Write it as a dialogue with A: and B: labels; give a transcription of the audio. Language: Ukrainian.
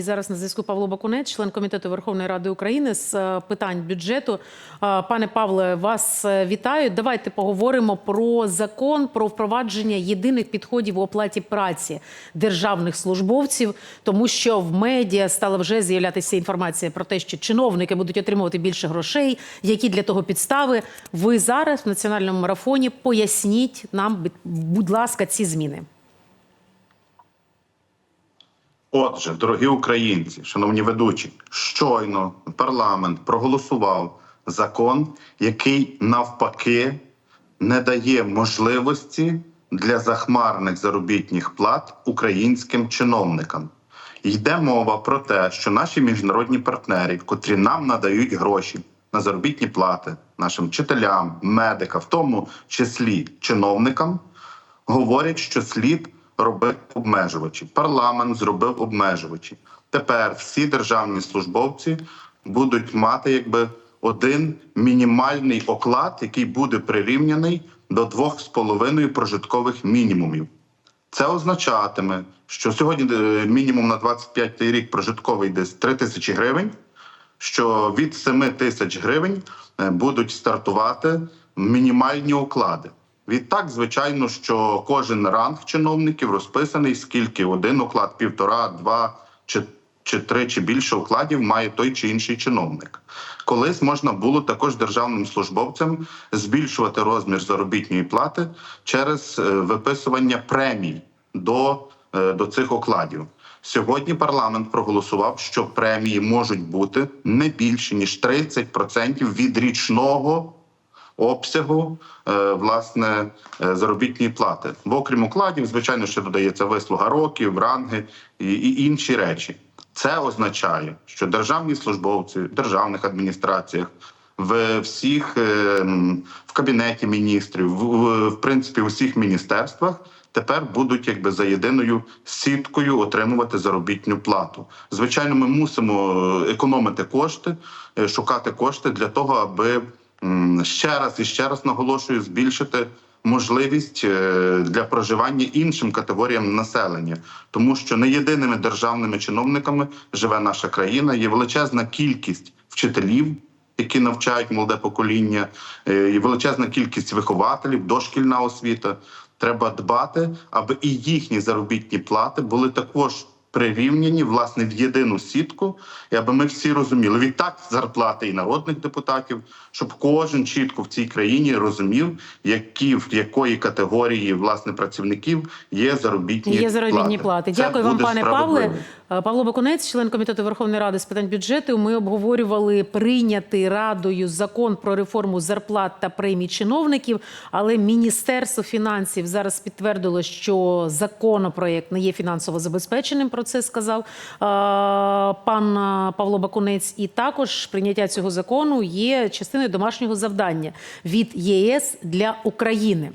A: І зараз на зв'язку Павло Бакунець, член комітету Верховної Ради України з е, питань бюджету. Е, Пане Павле, вас е, вітаю. Давайте поговоримо про закон про впровадження єдиних підходів у оплаті праці державних службовців, тому що в медіа стала вже з'являтися інформація про те, що чиновники будуть отримувати більше грошей. Які для того підстави? Ви зараз в національному марафоні поясніть нам, будь ласка, ці зміни.
B: Отже, дорогі українці, шановні ведучі, щойно парламент проголосував закон, який навпаки не дає можливості для захмарних заробітних плат українським чиновникам. Йде мова про те, що наші міжнародні партнери, котрі нам надають гроші на заробітні плати, нашим вчителям, медикам, в тому числі чиновникам, говорять, що слід робити обмежувачі. Парламент зробив обмежувачі. Тепер всі державні службовці будуть мати якби один мінімальний оклад, який буде прирівняний до 2,5 прожиткових мінімумів. Це означатиме, що сьогодні е, мінімум на 25 рік прожитковий десь 3 тисячі гривень, що від 7 тисяч гривень е, будуть стартувати мінімальні оклади. Відтак, звичайно, що кожен ранг чиновників розписаний, скільки один оклад, півтора, два чи, чи три чи більше окладів має той чи інший чиновник. Колись можна було також державним службовцям збільшувати розмір заробітної плати через е, виписування премій до, е, до цих окладів. Сьогодні парламент проголосував, що премії можуть бути не більше ніж 30% від річного обсягу е, власне е, заробітної плати. Бо окрім укладів, звичайно, ще додається вислуга років, ранги і, інші речі. Це означає, що державні службовці в державних адміністраціях. В всіх е, в кабінеті міністрів, в, в, в принципі, у всіх міністерствах тепер будуть якби за єдиною сіткою отримувати заробітну плату. Звичайно, ми мусимо економити кошти, шукати кошти для того, аби ще раз і ще раз наголошую збільшити можливість е, для проживання іншим категоріям населення, тому що не єдиними державними чиновниками живе наша країна. Є величезна кількість вчителів. Які навчають молоде покоління, е, і величезна кількість вихователів, дошкільна освіта. Треба дбати, аби і їхні заробітні плати були також прирівняні власне в єдину сітку, і аби ми всі розуміли відтак зарплати і народних депутатів, щоб кожен чітко в цій країні розумів, які в якої категорії власне працівників є заробітні
A: Є заробітні
B: плати.
A: плати. Дякую вам, пане Павле. Е, Павло Бакунець, член комітету Верховної Ради з питань бюджету. Ми обговорювали прийнятий радою закон про реформу зарплат та премій чиновників. Але Міністерство фінансів зараз підтвердило, що законопроект не є фінансово забезпеченим. Про це сказав е, пан е, Павло Бакунець. І також прийняття цього закону є частиною домашнього завдання від ЄС для України.